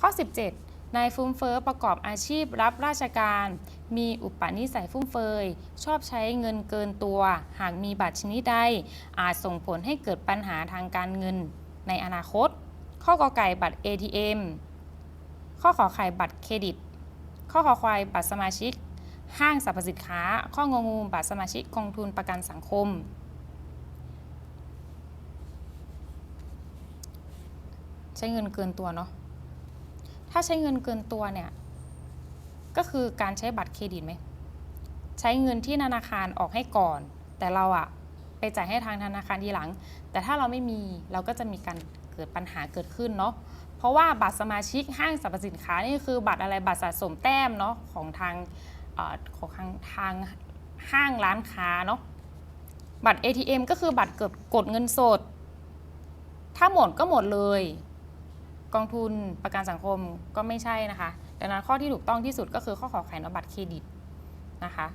ข้อ 17 นายฟุ้มเฟ้อประกอบอาชีพรับราชการ มีอุปนิสัยฟุ่มเฟือยชอบใช้เงินเกินตัว หากมีบัตรชนิดใด อาจส่งผลให้เกิดปัญหาทางการเงินในอนาคต ข้อกอไก่บัตร ATM ข้อขอไข่บัตรเครดิต ข้อขอควายบัตรสมาชิก ห้างสรรพสินค้า ข้ององูบัตรสมาชิกกองทุนประกันสังคมใช้เงินเกินตัวเนาะ ถ้าใช้เงินเกินตัวเนี่ย ก็คือการใช้บัตรเครดิตไหม ใช้เงินที่ธนาคารออกให้ก่อน แต่เราอะไปจ่ายให้ทางธนาคารทีหลัง แต่ถ้าเราไม่มีเราก็จะมีการเกิดปัญหาเกิดขึ้นเนาะ เพราะว่าบัตรสมาชิกห้างสรรพสินค้านี่คือบัตรอะไรบัตรสะสมแต้มเนาะของทางอของทางทางห้างร้านค้าเนาะ บัตร ATM ก็คือบัตรเกิดกดเงินสด ถ้าหมดก็หมดเลย กองทุนประกันสังคมก็ไม่ใช่นะคะ ดังนั้นข้อที่ถูกต้องที่สุดก็คือข้อขอแขวนบัตรเครดิตนะคะ